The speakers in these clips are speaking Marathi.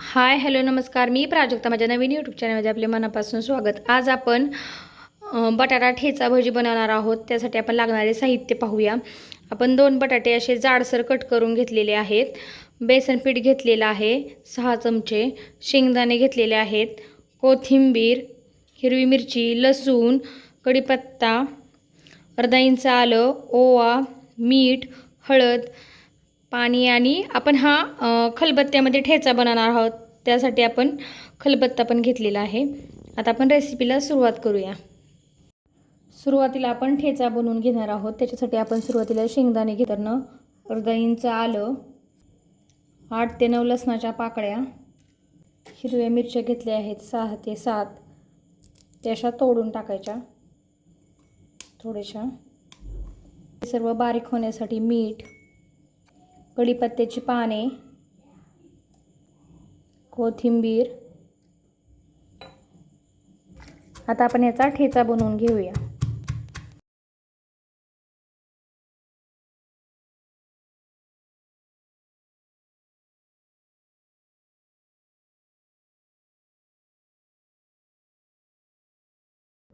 हाय हॅलो नमस्कार. मी प्राजक्ता. माझ्या नवीन यूट्यूब चॅनलमध्ये आपले मनापासून स्वागत. आज आपण बटाटा ठेचा भजी बनवणार आहोत. त्यासाठी आपण लागणारे साहित्य पाहूया. आपण दोन बटाटे असे जाडसर कट करून घेतलेले आहेत. बेसन पीठ घेतलेलं आहे सहा चमचे. शेंगदाणे घेतलेले आहेत. कोथिंबीर हिरवी मिरची लसूण कढीपत्ता अर्धा इंच आलं ओवा मीठ हळद पाणी आणि आपण हा खलबत्त्यामध्ये ठेचा बनवणार आहोत. त्यासाठी आपण खलबत्ता पण घेतलेला आहे. आता आपण रेसिपीला सुरुवात करूया. सुरुवातीला आपण ठेचा बनवून घेणार आहोत. त्याच्यासाठी आपण सुरुवातीला शेंगदाणे घेताना अर्धा इंच आलं आठ ते नऊ लसणाच्या पाकळ्या हिरव्या मिरच्या घेतल्या आहेत सहा ते सात. त्या अशा तोडून टाकायच्या. थोड्याशा. हे सर्व बारीक होण्यासाठी मीठ कढीपत्त्याची पाने कोथिंबीर. आता आपण याचा ठेचा बनवून घेऊया.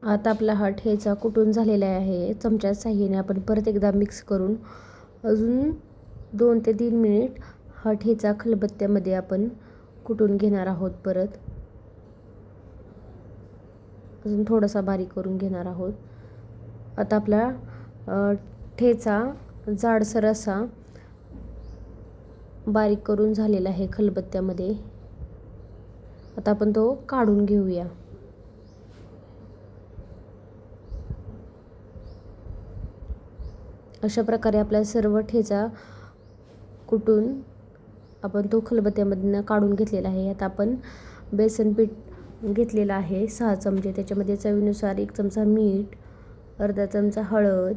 आता आपला हा ठेचा कुटून झालेला आहे. चमच्या साह्याने आपण परत एकदा मिक्स करून अजून दोन ते तीन मिनिट हा ठेचा खलबत्त्यामध्ये आपण कुटून घेणार आहोत परत. अजून थोडासा बारीक करून घेणार आहोत. आता आपला ठेचा जाडसर असा बारीक करून झालेला आहे खलबत्त्यामध्ये. आता आपण तो काढून घेऊया. अशा प्रकारे आपला सर्व ठेचा कुटून आपण तो खलबत्त्यामधनं काढून घेतलेला आहे. आता आपण बेसन पीठ घेतलेलं आहे सहा चमचे. त्याच्यामध्ये चवीनुसार एक चमचा मीठ अर्धा चमचा हळद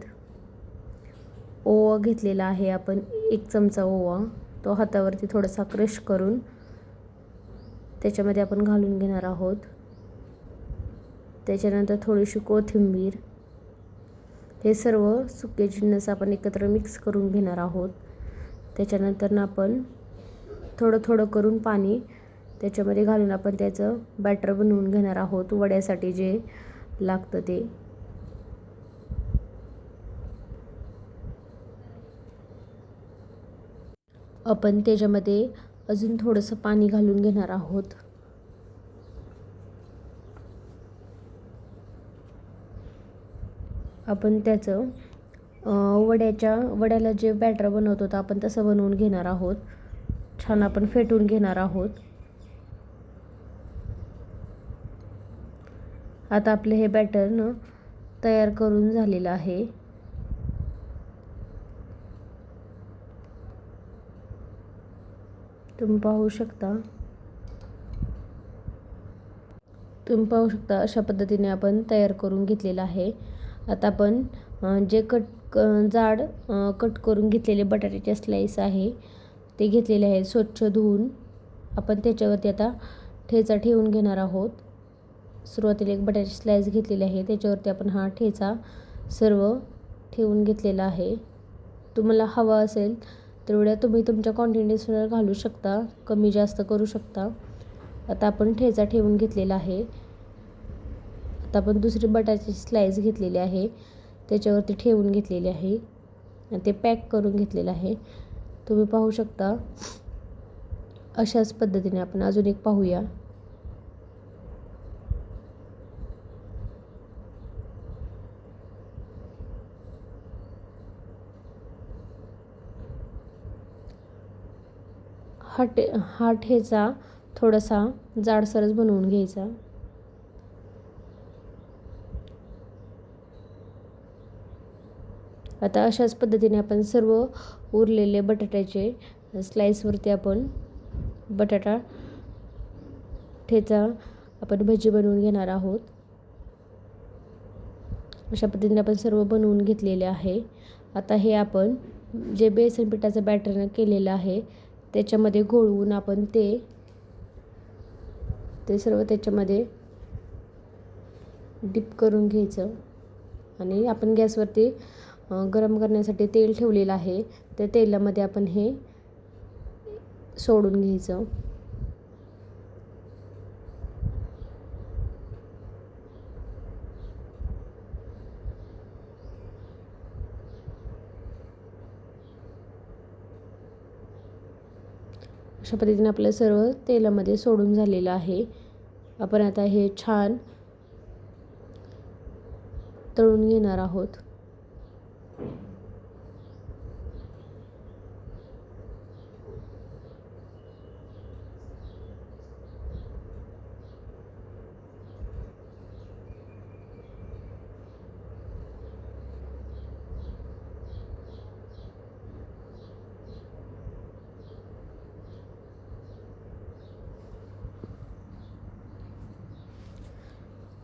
ओवा घेतलेला आहे आपण. एक चमचा ओवा. तो हातावरती थोडासा क्रश करून त्याच्यामध्ये आपण घालून घेणार आहोत. त्याच्यानंतर थोडीशी कोथिंबीर. हे सर्व सुके जिन्नस आपण एकत्र मिक्स करून घेणार आहोत. त्याच्यानंतर ना आपण थोडं थोडं करून पाणी त्याच्यामध्ये घालून आपण त्याचं बॅटर बनवून घेणार आहोत वड्यासाठी जे लागतं ते. आपण त्याच्यामध्ये अजून थोडंसं पाणी घालून घेणार आहोत. आपण त्याचं वड्याच्या वड्याला जे बॅटर बनवत होतं आपण तसं बनवून घेणार आहोत. छान आपण फेटून घेणार आहोत. आता आपलं हे बॅटर न तयार करून झालेलं आहे. तुम्ही पाहू शकता. तुम्ही पाहू शकता अशा पद्धतीने आपण तयार करून घेतलेलं आहे. आता आपण जे कट क जाड कट करून घेतलेले बटाट्याचे स्लाईस आहे ते घेतलेले आहे स्वच्छ धुवून. आपण त्याच्यावरती आता ठेचा ठेवून घेणार आहोत. सुरुवातीला एक बटाट्याचे स्लाईस घेतलेली आहे त्याच्यावरती आपण हा ठेचा सर्व ठेवून घेतलेला आहे. तुम्हाला हवा असेल तेवढ्या तुम्ही तुमच्या क्वांटिटीनुसार घालू शकता कमी जास्त करू शकता. आता आपण ठेचा ठेवून घेतलेला आहे. आता आपण दुसरी बटाट्याची स्लाईस घेतलेली आहे. त्याच्यावरती ठेवून घेतलेली आहे. ते पॅक करून घेतलेलं आहे. तुम्ही पाहू शकता. अशाच पद्धतीने आपण अजून एक पाहूया. हा टे हा ठेचा थोडासा जाडसरच बनवून घ्यायचा. आता अशाच पद्धतीने आपण सर्व उरलेले बटाट्याचे स्लाईसवरती आपण बटाटा ठेचा आपण भजी बनवून घेणार आहोत. अशा पद्धतीने आपण सर्व बनवून घेतलेले आहे. आता हे आपण जे बेसन पिठाचं बॅटरनं केलेलं आहे त्याच्यामध्ये घोळवून आपण ते ते सर्व त्याच्यामध्ये डिप करून घ्यायचं. आणि आपण गॅसवरती गरम करण्यासाठी तेल ठेवलेलं आहे. त्या तेलामध्ये आपण हे सोडून घ्यायचं. अशा पद्धतीने आपलं सर्व तेलामध्ये सोडून झालेलं आहे. आपण आता हे छान तळून घेणार आहोत.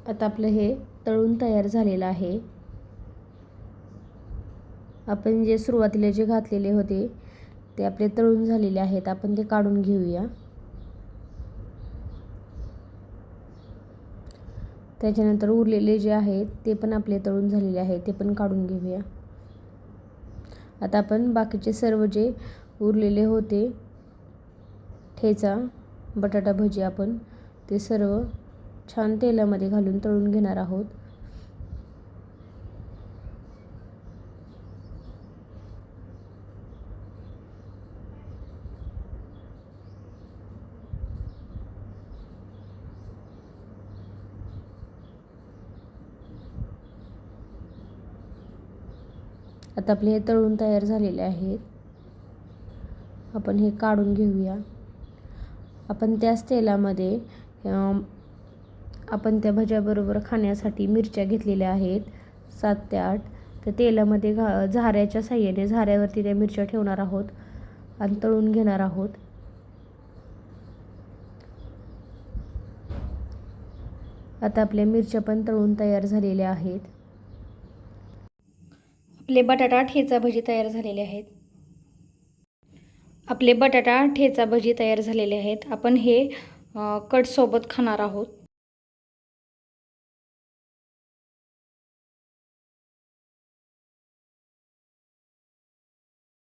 आता आपलं हे तळून तयार झालेलं आहे. आपण जे सुरुवातीला जे घातलेले होते ते आपले तळून झालेले आहेत. आपण ते काढून घेऊया. त्याच्यानंतर उरलेले जे आहेत ते पण आपले तळून झालेले आहेत. ते पण काढून घेऊया. आता आपण बाकीचे सर्व जे उरलेले होते ठेचा बटाटा भजी आपण ते सर्व छान तेलामध्ये घालून तळून घेणार आहोत. आता आपले हे तळून तयार झालेले आहेत. आपण हे काढून घेऊया. आपण त्याच तेलामध्ये आपण त्या भज्याबरोबर खाण्यासाठी मिरच्या घेतलेल्या आहेत. सात ते आठ. तर तेलामध्ये घा झाऱ्याच्या साह्याने झाऱ्यावरती त्या मिरच्या ठेवणार आहोत आणि तळून घेणार आहोत. आता आपल्या मिरच्या पण तळून तयार झालेल्या आहेत. आपले बटाटा ठेचा भजी तयार झालेले आहेत. आपले बटाटा ठेचा भजी तयार झालेले आहेत. आपण हे कटसोबत खाणार आहोत.